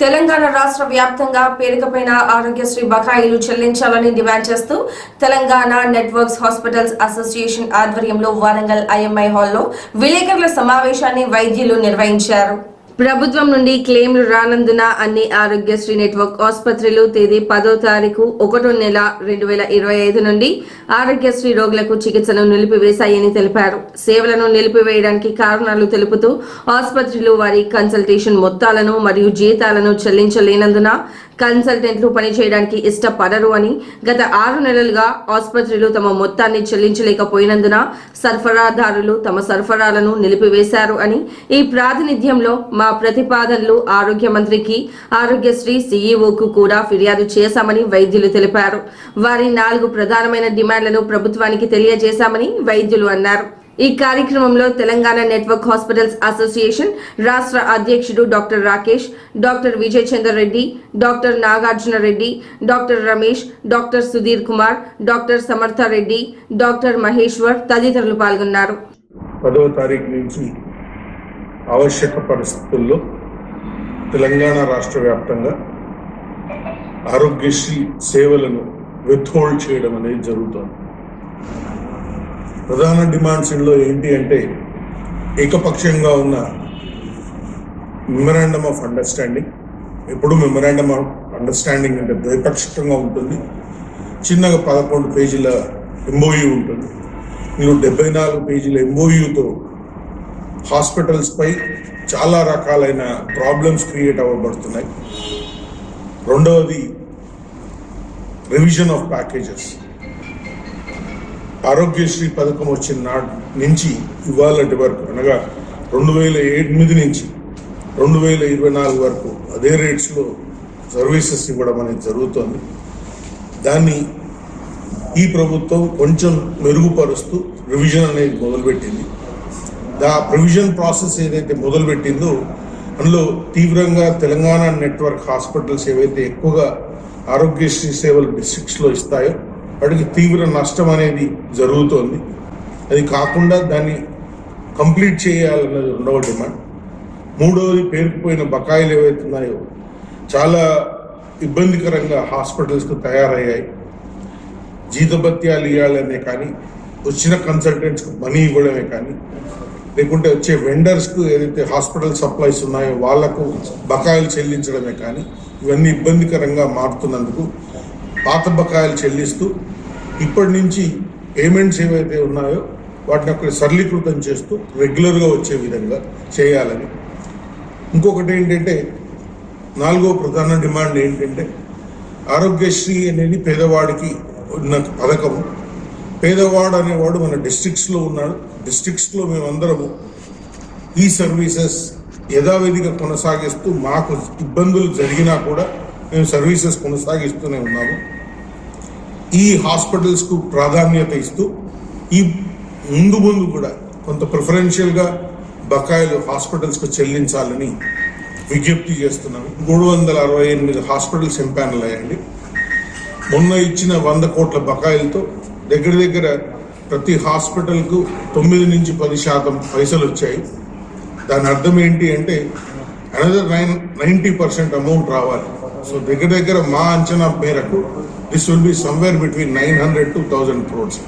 తెలంగాణ రాష్ట్ర వ్యాప్తంగా పేరుకపోయిన ఆరోగ్యశ్రీ బకాయిలు చెల్లించాలని డిమాండ్ చేస్తూ తెలంగాణ నెట్వర్క్స్ హాస్పిటల్స్ అసోసియేషన్ ఆధ్వర్యంలో వరంగల్ ఐఎంఐ హాల్లో విలేకరుల సమావేశాన్ని వైద్యులు నిర్వహించారు. ప్రభుత్వం నుండి క్లెయిమ్లు రానందున అన్ని ఆరోగ్యశ్రీ నెట్వర్క్ ఆసుపత్రులు తేదీ పదో తారీఖు ఒకటో నెల రెండు వేల ఇరవై ఐదు నుండి ఆరోగ్యశ్రీ రోగులకు చికిత్సను నిలిపివేశాయని తెలిపారు. సేవలను నిలిపివేయడానికి కారణాలు తెలుపుతూ ఆసుపత్రులు వారి కన్సల్టేషన్ మొత్తాలను మరియు జీతాలను చెల్లించలేనందున కన్సల్టెంట్లు పనిచేయడానికి ఇష్టపడరు అని గత ఆరు నెలలుగా ఆసుపత్రులు తమ మొత్తాన్ని చెల్లించలేకపోయినందున సరఫరాదారులు తమ సరఫరాలను నిలిపివేశారు అని ఈ ప్రాతినిధ్యంలో మా ప్రతిపాదనలు ఆరోగ్య మంత్రికి ఆరోగ్యశ్రీ సీఈఓకు కూడా ఫిర్యాదు చేశామని వైద్యులు తెలిపారు. వారి నాలుగు ప్రధానమైన డిమాండ్లను ప్రభుత్వానికి తెలియజేశామని వైద్యులు అన్నారు. ఈ కార్యక్రమంలో తెలంగాణ నెట్వర్క్ హాస్పిటల్స్ అసోసియేషన్ రాష్ట్ర అధ్యక్షుడు doctor Rakesh doctor Vijay Chander Reddy doctor Nagarjuna Reddy doctor Ramesh doctor Sudheer Kumar doctor Samartha Reddy doctor Maheshwar తదితరులు పాల్గొన్నారు. పదవ తారీఖు నుంచి ఆవశ్యక పరిస్థితుల్లో తెలంగాణ రాష్ట్ర వ్యాప్తంగా ఆరోగ్యశ్రీ సేవలను విత్హోల్డ్ చేయడం అనేది జరుగుతోంది. ప్రధాన డిమాండ్స్ ఇందులో ఏంటి అంటే ఏకపక్షంగా ఉన్న మెమరాండమ్ ఆఫ్ అండర్స్టాండింగ్ ఎప్పుడు మెమరాండమ్ ఆఫ్ అండర్స్టాండింగ్ అంటే ద్వైపాక్షికంగా ఉంటుంది. చిన్నగా పదకొండు పేజీల ఎంఓయూ ఉంటుంది. మీరు డెబ్బై నాలుగు పేజీల ఎంఓయూతో హాస్పిటల్స్పై చాలా రకాలైన ప్రాబ్లమ్స్ క్రియేట్ అవ్వబడుతున్నాయి. రెండవది రివిజన్ ఆఫ్ ప్యాకేజెస్ ఆరోగ్యశ్రీ పథకం వచ్చిన నాటి నుంచి ఇవాళటి వరకు అనగా రెండు వేల ఎనిమిది నుంచి రెండు వేల ఇరవై నాలుగు వరకు అదే రేట్స్లో సర్వీసెస్ ఇవ్వడం అనేది జరుగుతోంది. దాన్ని ఈ ప్రభుత్వం కొంచెం మెరుగుపరుస్తూ రివిజన్ అనేది మొదలుపెట్టింది. దా ప్రివిజన్ ప్రాసెస్ ఏదైతే మొదలుపెట్టిందో అందులో తీవ్రంగా తెలంగాణ నెట్వర్క్ హాస్పిటల్స్ ఏవైతే ఎక్కువగా ఆరోగ్యశ్రీ సేవలు డిస్ట్రిక్ట్స్లో ఇస్తాయో వాటికి తీవ్ర నష్టం అనేది జరుగుతోంది. అది కాకుండా దాన్ని కంప్లీట్ చేయాలన్నది రెండవ డిమాండ్. మూడవది పేరుకుపోయిన బకాయిలు ఏవైతే ఉన్నాయో చాలా ఇబ్బందికరంగా హాస్పిటల్స్కు తయారయ్యాయి. జీతభత్యాలు ఇవ్వాలనే కానీ వచ్చిన కన్సల్టెంట్స్కి మనీ ఇవ్వడమే కానీ లేకుంటే వచ్చే వెండర్స్కు ఏదైతే హాస్పిటల్ సప్లైస్ ఉన్నాయో వాళ్ళకు బకాయిలు చెల్లించడమే కానీ ఇవన్నీ ఇబ్బందికరంగా మారుతున్నందుకు పాత బకాయిలు చెల్లిస్తూ ఇప్పటి నుంచి పేమెంట్స్ ఏవైతే ఉన్నాయో వాటిని అక్కడ సరళీకృతం చేస్తూ రెగ్యులర్గా వచ్చే విధంగా చేయాలని. ఇంకొకటి ఏంటంటే నాలుగో ప్రధాన డిమాండ్ ఏంటంటే ఆరోగ్యశ్రీ అనేది పేదవాడికి ఉన్న పథకము పేదవాడు అనేవాడు మన డిస్ట్రిక్ట్స్లో ఉన్నాడు. డిస్ట్రిక్ట్స్లో మేమందరము ఈ సర్వీసెస్ యథావిధిగా కొనసాగిస్తూ మాకు ఇబ్బందులు జరిగినా కూడా మేము సర్వీసెస్ కొనసాగిస్తూనే ఉన్నాము. ఈ హాస్పిటల్స్కు ప్రాధాన్యత ఇస్తూ ఈ ముందు ముందు కూడా కొంత ప్రిఫరెన్షియల్గా బకాయిలు హాస్పిటల్స్కు చెల్లించాలని విజ్ఞప్తి చేస్తున్నాను మూడు వందల అరవై ఎనిమిది హాస్పిటల్స్ ఎంపానల్ అయ్యండి మొన్న ఇచ్చిన వంద కోట్ల బకాయిలతో దగ్గర దగ్గర ప్రతి హాస్పిటల్కు తొమ్మిది నుంచి పది శాతం పైసలు వచ్చాయి. దాని అర్థం ఏంటి అంటే another nine ninety percent amount రావాలి. సో దగ్గర దగ్గర మా అంచనా మేరకు this will be somewhere between nine hundred to thousand crores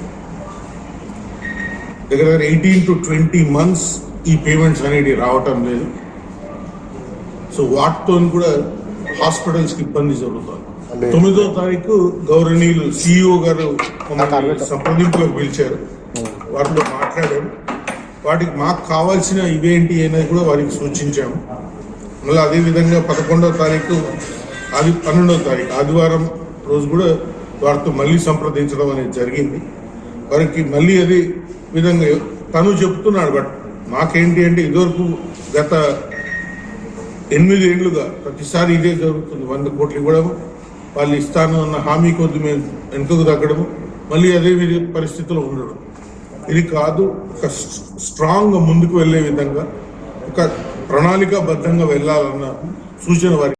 దగ్గర దగ్గర ఎయిటీన్ టు ట్వంటీ మంత్స్ ఈ పేమెంట్స్ అనేవి రావటం లేదు. సో వాటితో కూడా హాస్పిటల్స్కి ఇబ్బంది జరుగుతుంది. తొమ్మిదో తారీఖు గౌరవనీయులు సిఇఓ గారు మమ్మల్ని సంప్రదింపులకు పిలిచారు. వారితో మాట్లాడారు వాటికి మాకు కావాల్సిన ఇవేంటి అనేది కూడా వారికి సూచించాము మళ్ళీ అదేవిధంగా పదకొండవ తారీఖు ఆది పన్నెండవ తారీఖు ఆదివారం రోజు కూడా వారితో మళ్ళీ సంప్రదించడం అనేది జరిగింది. వారికి మళ్ళీ అదే విధంగా తను చెప్తున్నాడు బట్ మాకేంటి అంటే ఇదివరకు గత ఎనిమిది ఏళ్ళుగా ప్రతిసారి ఇదే జరుగుతుంది. వంద కోట్లు ఇవ్వడము వాళ్ళు ఇస్తాను అన్న హామీ కొద్ది మేము వెనుకకు తగ్గడము మళ్ళీ అదే పరిస్థితిలో ఉండడం. ఇది కాదు ఒక స్ట్రాంగ్ ముందుకు వెళ్ళే విధంగా ఒక ప్రణాళికాబద్ధంగా వెళ్ళాలన్న సూచన వారికి